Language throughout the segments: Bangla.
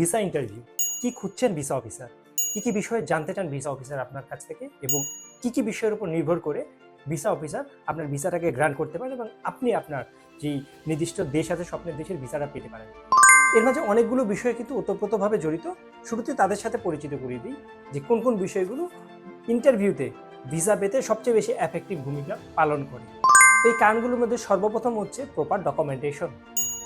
Visa interview. কি খুঁজছেন ভিসা অফিসার? কি কি বিষয়ে জানতে চান ভিসা অফিসার আপনার কাছ থেকে? এবং কি কি বিষয়ের উপর নির্ভর করে ভিসা অফিসার আপনার ভিসাটাকে গ্রান্ট করতে পারেন এবং আপনি আপনার যেই নির্দিষ্ট দেশ আছে, স্বপ্নের দেশের ভিসাটা পেতে পারেন। এর মাঝে অনেকগুলো বিষয় কিন্তু ওতপ্রোতভাবে জড়িত। শুরুতে তাদের সাথে পরিচিত করিয়ে দিই যে কোন কোন বিষয়গুলো ইন্টারভিউতে ভিসা পেতে সবচেয়ে বেশি এফেক্টিভ ভূমিকা পালন করে। এই কারণগুলোর মধ্যে সর্বপ্রথম হচ্ছে প্রপার ডকুমেন্টেশন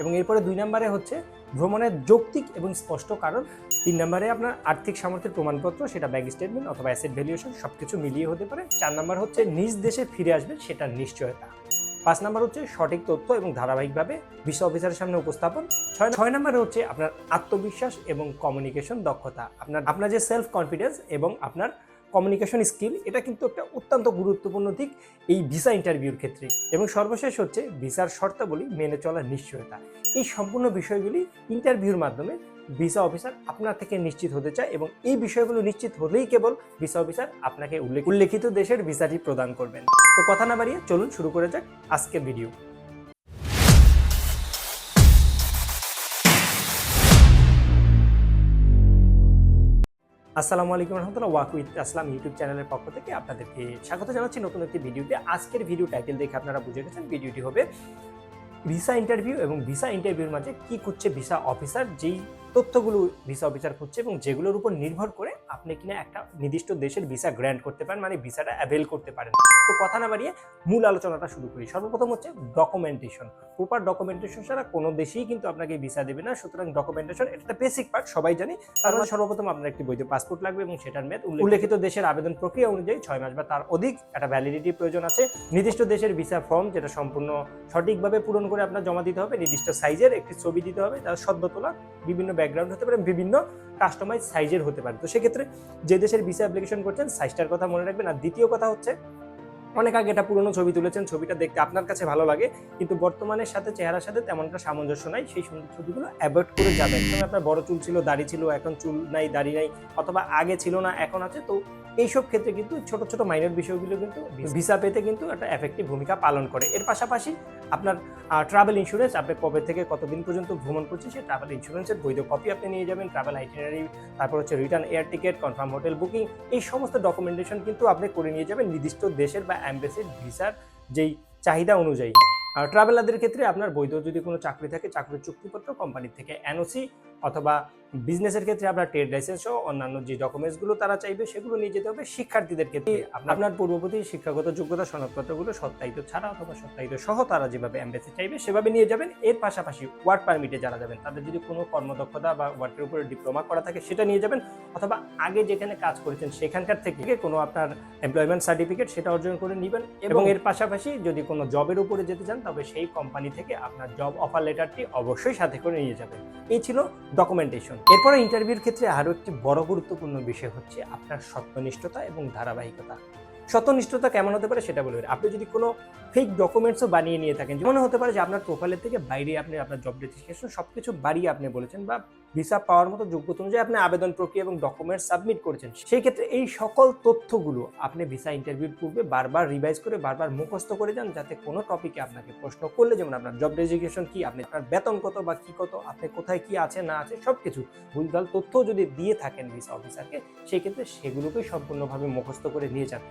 এবং এরপরে দুই নম্বরে হচ্ছে ভ্রমণের যৌক্তিক এবং স্পষ্ট কারণ। তিন নম্বরে আপনার আর্থিক সামর্থ্যের প্রমাণপত্র, সেটা ব্যাংক স্টেটমেন্ট অথবা অ্যাসেট ভ্যালুয়েশন সব কিছু মিলিয়ে হতে পারে। চার নম্বর হচ্ছে নিজ দেশে ফিরে আসবেন সেটার নিশ্চয়তা। পাঁচ নম্বর হচ্ছে সঠিক তথ্য এবং ধারাবাহিকভাবে বিশ্ব অফিসারের সামনে উপস্থাপন। ছয় ছয় নম্বরে হচ্ছে আপনার আত্মবিশ্বাস এবং কমিউনিকেশন দক্ষতা। আপনার আপনার যে সেলফ কনফিডেন্স এবং আপনার কমিউনিকেশন স্কিল এটা কিন্তু একটা অত্যন্ত গুরুত্বপূর্ণ দিক এই ভিসা ইন্টারভিউর ক্ষেত্রে। এবং সর্বশেষ হচ্ছে ভিসার শর্তাবলী মেনে চলার নিশ্চয়তা। এই সম্পূর্ণ বিষয়গুলি ইন্টারভিউর মাধ্যমে ভিসা অফিসার আপনার থেকে নিশ্চিত হতে চায় এবং এই বিষয়গুলো নিশ্চিত হলেই কেবল ভিসা অফিসার আপনাকে উল্লেখ- উল্লেখিত দেশের ভিসাটি প্রদান করবেন। তো কথা না বাড়িয়ে চলুন শুরু করে যাক আজকের ভিডিও আসসালামু আলাইকুম রহমতুল্লাহ, ওয়াক উইথ আসলাম ইউটিউব চ্যানেলের পক্ষ থেকে আপনাদেরকে স্বাগত জানাচ্ছি নতুন একটি ভিডিওতে। আজকের ভিডিও টাইটেল দেখে আপনারা বুঝে গেছেন, ভিডিওটি হবে ভিসা ইন্টারভিউ এবং ভিসা ইন্টারভিউর মাঝে কি খুঁজছে ভিসা অফিসার যেই তথ্যগুলো ভিসা অফিসার খুঁজছে এবং যেগুলোর উপর নির্ভর করে আপনি কিনা একটা নির্দিষ্ট দেশের ভিসা গ্র্যান্ট করতে পারেন মানে ভিসাটা অ্যাভেল করতে পারেন। তো কথা না বাড়িয়ে মূল আলোচনাটা শুরু করি। সর্বপ্রথম হচ্ছে ডকুমেন্টেশন প্রপার ডকুমেন্টেশন ছাড়া কোনো দেশেই কিন্তু আপনাকে ভিসা দেবে না। সুতরাং ডকুমেন্টেশন এটা বেসিক পার্ট সবাই জানি। তার মধ্যে সর্বপ্রথম আপনার একটি বৈধ পাসপোর্ট লাগবে এবং সেটার মেয়াদ উল্লেখিত দেশের আবেদন প্রক্রিয়া অনুযায়ী ছয় মাস বা তার অধিক একটা ভ্যালিডিটি প্রয়োজন আছে। নির্দিষ্ট দেশের ভিসা ফর্ম যেটা সম্পূর্ণ সঠিকভাবে পূরণ করে আপনার জমা দিতে হবে। নির্দিষ্ট সাইজের একটি ছবি দিতে হবে। তার সদ্য তোলা বিভিন্ন ব্যাকগ্রাউন্ড হতে পারে। বিভিন্ন কাস্টমাইজ সাইজের হতে পারে। তো সেক্ষেত্রে যে দেশের ভিসা অ্যাপ্লিকেশন করছেন সাইজটার কথা মনে রাখবেন। আর দ্বিতীয় কথা হচ্ছে, অনেক আগে এটা পুরনো ছবি তুলেছেন, ছবিটা দেখতে আপনার কাছে ভালো লাগে, কিন্তু বর্তমানের সাথে, চেহারার সাথে তেমনটা সামঞ্জস্য নাই। সেই সুন্দর ছবিগুলো অ্যাভয়েড করে যাবেন আপনার বড় চুল ছিল, দাড়ি ছিল, এখন চুল নাই, দাড়ি নাই, অথবা আগে ছিল না, এখন আছে। তো এইসব ক্ষেত্রে কিন্তু ছোট ছোট মাইনর বিষয়গুলো কিন্তু ভিসা পেতে কিন্তু একটা এফেক্টিভ ভূমিকা পালন করে। এর পাশাপাশি আপনার ট্রাভেল ইন্স্যুরেন্স আপনি কবে থেকে কতদিন পর্যন্ত ভ্রমণ করছেন সেই ট্রাভেল ইন্স্যুরেন্সের বৈধ কপি আপনি নিয়ে যাবেন ট্রাভেল আইটিনারি তারপর হচ্ছে return air ticket confirm hotel booking এই সমস্ত ডকুমেন্টেশন কিন্তু আপনি করে নিয়ে যাবেন নির্দিষ্ট দেশের বা অ্যাম্বাসির ভিসার যেই চাহিদা অনুযায়ী। আর ট্রাভেলারদের ক্ষেত্রে আপনার বৈধ যদি কোনো চাকরি থাকে, চাকরির চুক্তিপত্র কোম্পানির থেকে। এনওসি অথবা বিজনেসের ক্ষেত্রে আপনার ট্রেড লাইসেন্স সহ অন্যান্য যে ডকুমেন্টসগুলো তারা চাইবে সেগুলো নিয়ে যেতে হবে শিক্ষার্থীদের ক্ষেত্রে। আপনার পূর্ববর্তী শিক্ষাগত যোগ্যতা সনদপত্রগুলো সত্যায়িত ছাড়া অথবা সত্যায়িত সহ তারা যেভাবে এমবেসি চাইবে সেভাবে নিয়ে যাবেন। এর পাশাপাশি ওয়ার্ক পারমিটে যারা যাবেন তাদের যদি কোনো কর্মদক্ষতা বা ওয়ার্কের উপরে ডিপ্লোমা করা থাকে সেটা নিয়ে যাবেন। অথবা আগে যেখানে কাজ করেছেন সেখানকার থেকে কোনো আপনার এমপ্লয়মেন্ট সার্টিফিকেট সেটা অর্জন করে নেবেন। এবং এর পাশাপাশি যদি কোনো জবের উপরে যেতে চান তবে সেই কোম্পানি থেকে আপনার জব অফার লেটারটি অবশ্যই সাথে করে নিয়ে যাবেন। এই ছিল ডকুমেন্টেশন এরপরে ইন্টারভিউর ক্ষেত্রে আরও একটি বড় গুরুত্বপূর্ণ বিষয় হচ্ছে আপনার সত্যনিষ্ঠতা এবং ধারাবাহিকতা। সত্যনিষ্ঠতা কেমন হতে পারে সেটা বলবেন আপনি যদি কোনো ফেক ডকুমেন্টসও বানিয়ে নিয়ে থাকেন, যেমন হতে পারে যে আপনার প্রোফাইলের থেকে বাইরে আপনি আপনার জব ডেসক্রিপশন সব কিছু বাড়িয়ে আপনি বলেছেন বা ভিসা পাওয়ার মতো যোগ্যতা অনুযায়ী আপনি আবেদন প্রক্রিয়া এবং ডকুমেন্ট সাবমিট করেছেন। সেই ক্ষেত্রে এই সকল তথ্যগুলো আপনি ভিসা ইন্টারভিউর পূর্বে বারবার রিভাইজ করে, বারবার মুখস্থ করে যান যাতে কোনো টপিকে আপনাকে প্রশ্ন করলে, যেমন আপনার জব ডেজিগনেশন কি, আপনি আপনার বেতন কত বা কি কত, আপনি কোথায় কি আছে, না আছে সব কিছু ভুলভাল তথ্য যদি দিয়ে থাকেন ভিসা অফিসারকে, সেই ক্ষেত্রে সেগুলোকেই সম্পূর্ণভাবে মুখস্থ করে নিয়ে যান।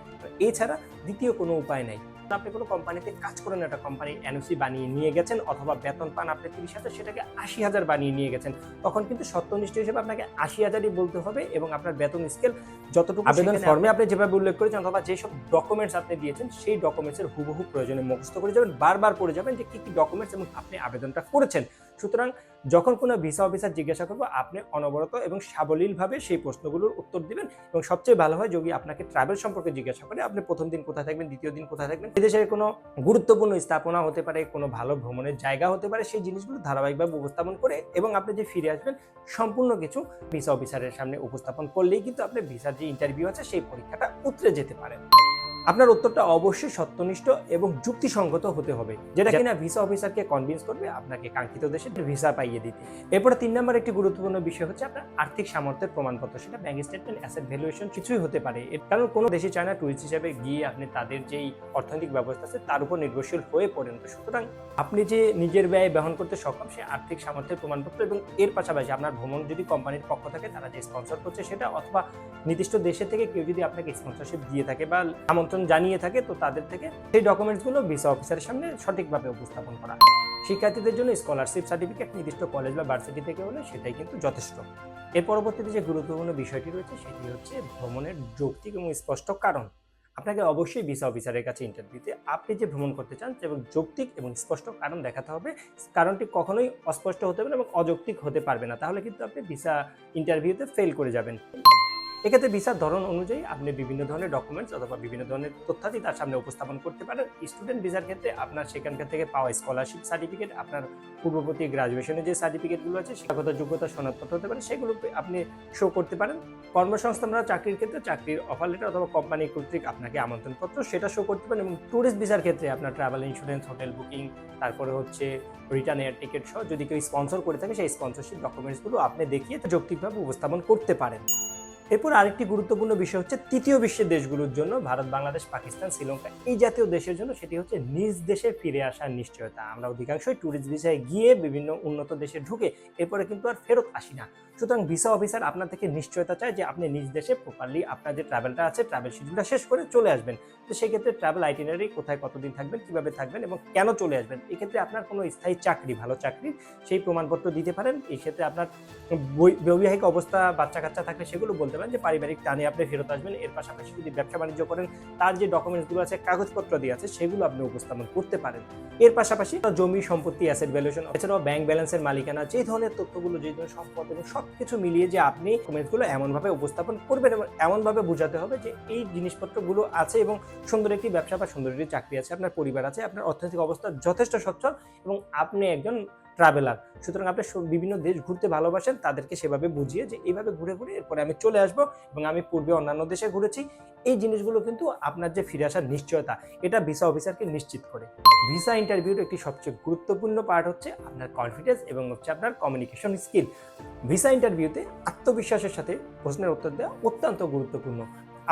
এছাড়া দ্বিতীয় কোনো উপায় নাই। আপনি কোনো কোম্পানিতে কাজ করেন একটা কোম্পানি এনওসি বানিয়ে নিয়ে গেছেন অথবা বেতন পান আপনি তিরিশ হাজার সেটাকে আশি হাজার বানিয়ে নিয়ে গেছেন তখন কিন্তু সত্যনিষ্ঠ হিসেবে আপনাকে আশি হাজারই বলতে হবে এবং আপনার বেতন স্কেল যতটুকু আবেদন ফর্মে আপনি যেভাবে উল্লেখ করেছেন অথবা যেসব ডকুমেন্টস আপনি দিয়েছেন সেই ডকুমেন্টসের হুবহু প্রয়োজনে মুখস্থ করে যাবেন বারবার পড়ে যাবেন যে কী কী ডকুমেন্টস এবং আপনি আবেদনটা করেছেন। সুতরাং যখন কোনো ভিসা অফিসার জিজ্ঞাসা করব, আপনি অনবরত এবং সাবলীলভাবে সেই প্রশ্নগুলোর উত্তর দিবেন এবং সবচেয়ে ভালো হয় যদি আপনাকে ট্রাভেল সম্পর্কে জিজ্ঞাসা করে আপনি প্রথম দিন কোথায় থাকবেন, দ্বিতীয় দিন কোথায় থাকবেন বিদেশের কোনো গুরুত্বপূর্ণ স্থাপনা হতে পারে, কোনো ভালো ভ্রমণের জায়গা হতে পারে, সেই জিনিসগুলো ধারাবাহিকভাবে উপস্থাপন করে এবং আপনি যে ফিরে আসবেন, সম্পূর্ণ কিছু ভিসা অফিসারের সামনে উপস্থাপন করলেই কিন্তু আপনি ভিসার যে ইন্টারভিউ আছে, সেই পরীক্ষাটা উতরে যেতে পারেন আপনার উত্তরটা অবশ্যই সত্যনিষ্ঠ এবং যুক্তিসঙ্গত হতে হবে। যেটা কিনা ভিসা অফিসারকে কনভিন্স করবে আপনাকে কাঙ্ক্ষিত দেশে ভিসা পাইয়ে দিতে। এরপরে তিন নম্বর একটি গুরুত্বপূর্ণ বিষয় হচ্ছে আপনার আর্থিক সামর্থ্যের প্রমাণপত্র। সেটা ব্যাংক স্টেটমেন্ট অ্যাসেট ভ্যালুয়েশন কিছুই হতে পারে। এর কারণ কোনো দেশে চায় না টুরিস্ট হিসাবে গিয়ে আপনি তাদের যেই অর্থনৈতিক ব্যবস্থা আছে তার উপর নির্ভরশীল হয়ে পড়েন। তো সুতরাং আপনি যে নিজের ব্যয় বহন করতে সক্ষম সে আর্থিক সামর্থ্যের প্রমাণপত্র এবং এর পাশাপাশি আপনার ভ্রমণ যদি কোম্পানির পক্ষ থাকে তারা যে স্পন্সর করছে সেটা অথবা নির্দিষ্ট দেশে থেকে কেউ যদি আপনাকে স্পন্সরশিপ দিয়ে থাকে বা আমন্ত্রণ জানিয়ে থাকে, তো তাদের থেকে সেই ডকুমেন্টসগুলো ভিসা অফিসারের সামনে সঠিকভাবে উপস্থাপন করা। শিক্ষার্থীদের জন্য স্কলারশিপ সার্টিফিকেট নির্দিষ্ট কলেজ বা ভার্সিটি থেকে হলে সেটাই কিন্তু যথেষ্ট। এর পরবর্তীতে যে গুরুত্বপূর্ণ বিষয়টি রয়েছে, সেটি হচ্ছে ভ্রমণের যৌক্তিক এবং স্পষ্ট কারণ। আপনাকে অবশ্যই ভিসা অফিসারের কাছে ইন্টারভিউতে আপনি যে ভ্রমণ করতে চান এবং যৌক্তিক এবং স্পষ্ট কারণ দেখাতে হবে। কারণটি কখনোই অস্পষ্ট হতে পারে এবং অযৌক্তিক হতে পারবে না। তাহলে কিন্তু আপনি ভিসা ইন্টারভিউতে ফেল করে যাবেন। এক্ষেত্রে ভিসার ধরন অনুযায়ী আপনি বিভিন্ন ধরনের ডকুমেন্টস অথবা বিভিন্ন ধরনের তথ্যাদি তার সামনে উপস্থাপন করতে পারেন। স্টুডেন্ট ভিসার ক্ষেত্রে আপনার সেখানকার থেকে পাওয়া স্কলারশিপ সার্টিফিকেট আপনার পূর্ববর্তী গ্রাজুয়েশনের যে সার্টিফিকেটগুলো আছে, শিক্ষাগত যোগ্যতা সনদপত্র হতে পারে, সেগুলো আপনি শো করতে পারেন। কর্মসংস্থানরা চাকরির ক্ষেত্রে চাকরির অফার লেটার অথবা কোম্পানি কর্তৃক আপনাকে আমন্ত্রণপত্র সেটা শো করতে পারেন এবং ট্যুরিস্ট ভিসার ক্ষেত্রে আপনার ট্রাভেল ইন্স্যুরেন্স হোটেল বুকিং তারপরে হচ্ছে রিটার্ন এয়ার টিকিট সহ যদি কেউ স্পন্সর করে থাকে, সেই স্পন্সরশিপ ডকুমেন্টসগুলো আপনি দেখিয়ে যৌক্তিকভাবে উপস্থাপন করতে পারেন। এরপর আরেকটি গুরুত্বপূর্ণ বিষয় হচ্ছে তৃতীয় বিশ্বের দেশগুলোর জন্য ভারত, বাংলাদেশ, পাকিস্তান, শ্রীলঙ্কা, এই জাতীয় দেশের জন্য সেটি হচ্ছে নিজ দেশে ফিরে আসার নিশ্চয়তা। আমরা অধিকাংশই ট্যুরিস্ট ভিসায় গিয়ে বিভিন্ন উন্নত দেশে ঢুকে এরপরে কিন্তু আর ফেরত আসি না। সুতরাং ভিসা অফিসার আপনার থেকে নিশ্চয়তা চায় যে আপনি নিজ দেশে প্রপারলি আপনার যে ট্রাভেলটা আছে ট্রাভেল শিডিউলটা শেষ করে চলে আসবেন। তো সেক্ষেত্রে ট্রাভেল আইটিনারি কোথায়, কতদিন থাকবেন, কীভাবে থাকবেন এবং কেন চলে আসবেন, এক্ষেত্রে আপনার কোনো স্থায়ী চাকরি, ভালো চাকরি সেই প্রমাণপত্র দিতে পারেন। এই ক্ষেত্রে আপনার বৈবাহিক অবস্থা বাচ্চা কাচ্চা থাকলে সেগুলো বলতে পারেন যে পারিবারিক টানে আপনি ফেরত আসবেন। এর পাশাপাশি যদি ব্যবসা বাণিজ্য করেন, তার যে ডকুমেন্টসগুলো আছে, কাগজপত্র দিয়ে আছে, সেগুলো আপনি উপস্থাপন করতে পারেন। এর পাশাপাশি জমি, সম্পত্তি অ্যাসেট ভ্যালুয়েশন এছাড়াও ব্যাংক ব্যালেন্সের মালিকানা, যে ধরনের তথ্যগুলো, যে ধরনের সম্পদ এবং সব কিছু মিলিয়ে যে আপনি ডকুমেন্টসগুলো এমনভাবে উপস্থাপন করবেন এবং এমনভাবে বোঝাতে হবে যে এই জিনিসপত্রগুলো আছে এবং সুন্দর একটি ব্যবসা বা সুন্দর একটি চাকরি আছে, আপনার পরিবার আছে, আপনার অর্থনৈতিক অবস্থা যথেষ্ট সচ্ছল এবং আপনি একজন ট্রাভেলার সুতরাং আপনি বিভিন্ন দেশ ঘুরতে ভালোবাসেন, তাদেরকে সেভাবে বুঝিয়ে যে এইভাবে ঘুরে ঘুরে এরপরে আমি চলে আসব এবং আমি পূর্বে অন্যান্য দেশে ঘুরেছি। এই জিনিসগুলো কিন্তু আপনার যে ফিরে আসার নিশ্চয়তা, এটা ভিসা অফিসারকে নিশ্চিত করে। ভিসা ইন্টারভিউর একটি সবচেয়ে গুরুত্বপূর্ণ পার্ট হচ্ছে আপনার কনফিডেন্স এবং হচ্ছে আপনার কমিউনিকেশন স্কিল ভিসা ইন্টারভিউতে আত্মবিশ্বাসের সাথে প্রশ্নের উত্তর দেওয়া অত্যন্ত গুরুত্বপূর্ণ।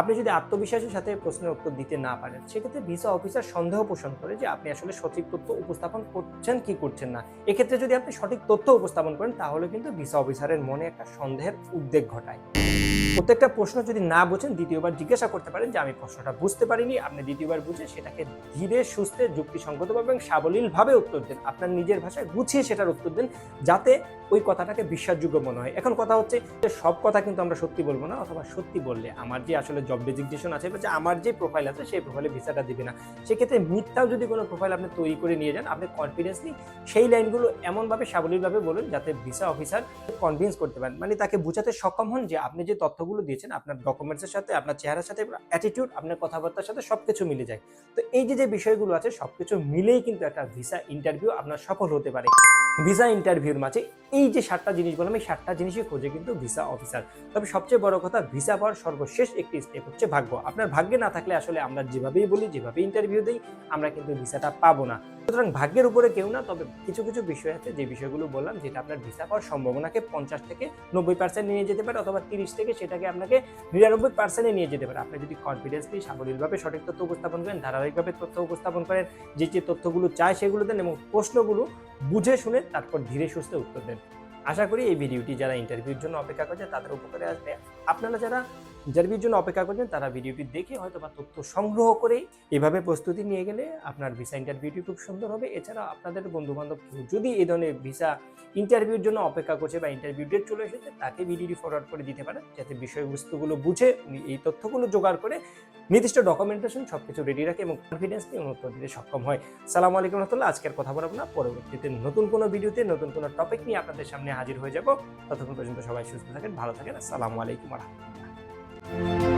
আপনি যদি আত্মবিশ্বাসের সাথে প্রশ্নের উত্তর দিতে না পারেন, সেক্ষেত্রে ভিসা অফিসার সন্দেহ পোষণ করে যে আপনি আসলে সঠিক তথ্য উপস্থাপন করছেন কি করছেন না। এক্ষেত্রে যদি আপনি সঠিক তথ্য উপস্থাপন করেন, তাহলে কিন্তু ভিসা অফিসারের মনে একটা সন্দেহের উদ্বেগ ঘটায়। প্রত্যেকটা প্রশ্ন যদি না বোঝেন, দ্বিতীয়বার জিজ্ঞাসা করতে পারেন যে, আমি প্রশ্নটা বুঝতে পারিনি। আপনি দ্বিতীয়বার বুঝে সেটাকে ধীরে, সুস্থে যুক্তিসঙ্গতভাবে এবং সাবলীলভাবে উত্তর দেন। আপনার নিজের ভাষায় গুছিয়ে সেটার উত্তর দেন, যাতে ওই কথাটাকে বিশ্বাসযোগ্য মনে হয়। এখন কথা হচ্ছে যে, সব কথা কিন্তু আমরা সত্যি বলব না, অথবা সত্যি বললে আমার যে আসলে জব ডেজিগনেশন আছে বা আমার যে প্রোফাইল আছে সেই প্রোফাইলে ভিসাটা দিবে না। সেক্ষেত্রে মিথ্যাও যদি কোনো প্রোফাইল আপনি তৈরি করে নিয়ে যান, আপনি কনফিডেন্সলি সেই লাইনগুলো এমনভাবে সাবলীলভাবে বলুন যাতে ভিসা অফিসার কনভিন্স করতে পারেন। মানে তাকে বোঝাতে সক্ষম হন যে আপনি যে তথ্যগুলো দিয়েছেন, আপনার ডকুমেন্টসের সাথে, আপনার চেহারার সাথে অ্যাটিটিউড আপনার কথাবার্তার সাথে সবকিছু মিলে যায়। তো এই যে যে বিষয়গুলো আছে সবকিছু মিলেই কিন্তু একটা ভিসা ইন্টারভিউ আপনার সফল হতে পারে। ভিসা ইন্টারভিউর মাঝে এই যে সাতটা জিনিস বললাম, এই সাতটা জিনিসই খোঁজে কিন্তু ভিসা অফিসার তবে সবচেয়ে বড় কথা ভিসা পাওয়ার সর্বশেষ একটি স্টেপ হচ্ছে ভাগ্য। আপনার ভাগ্যে না থাকলে আসলে আমরা যেভাবেই বলি যেভাবে ইন্টারভিউ দিই, আমরা কিন্তু ভিসাটা পাবো না। সুতরাং ভাগ্যের উপরে কেউ না, তবে কিছু কিছু বিষয় আছে যে বিষয়গুলো বললাম, যেটা আপনার ভিসা পাওয়ার সম্ভাবনাকে পঞ্চাশ থেকে নব্বই পার্সেন্ট নিয়ে যেতে পারে অথবা তিরিশ থেকে সেটাকে আপনাকে নিরানব্বই পার্সেন্টে নিয়ে যেতে পারে। আপনি যদি কনফিডেন্সলি সাবলীলভাবে সঠিক তথ্য উপস্থাপন করেন, ধারাবাহিকভাবে তথ্য উপস্থাপন করেন, যে যে তথ্যগুলো চায় সেগুলো দেন এবং প্রশ্নগুলো বুঝে শুনে তারপর ধীরে সুস্থে উত্তর দেন। আশা করি এই ভিডিওটি যারা ইন্টারভিউর জন্য অপেক্ষা করছে, তাদের উপকারে আসবে। আপনারা যারা ইন্টারভিউর জন্য অপেক্ষা করছেন, তারা ভিডিওটি দেখে হয়তো বা তথ্য সংগ্রহ করে এভাবে প্রস্তুতি নিয়ে গেলে আপনার ভিসা ইন্টারভিউটি খুব সুন্দর হবে। এছাড়া আপনাদের বন্ধু বান্ধব যদি এই ধরনের ভিসা ইন্টারভিউর জন্য অপেক্ষা করছে বা ইন্টারভিউ ডেট চলে এসেছে, তাকে ভিডিওটি ফরওয়ার্ড করে দিতে পারেন, যাতে বিষয়বস্তুগুলো বুঝে উনি এই তথ্যগুলো জোগাড় করে নির্দিষ্ট ডকুমেন্টেশন সব কিছু রেডি রাখে এবং কনফিডেন্স নিয়ে উত্তর দিতে সক্ষম হয়। সালাম আলাইকুম রহমতুল্লাহ, আজকের কথা বলব না, পরবর্তীতে নতুন কোনো ভিডিওতে নতুন কোনো টপিক নিয়ে আপনাদের সামনে হাজির হয়ে যাব। ততক্ষণ পর্যন্ত সবাই সুস্থ থাকেন, ভালো থাকেন, আসসালামু আলাইকুম রহমতুল্লাহ। Thank you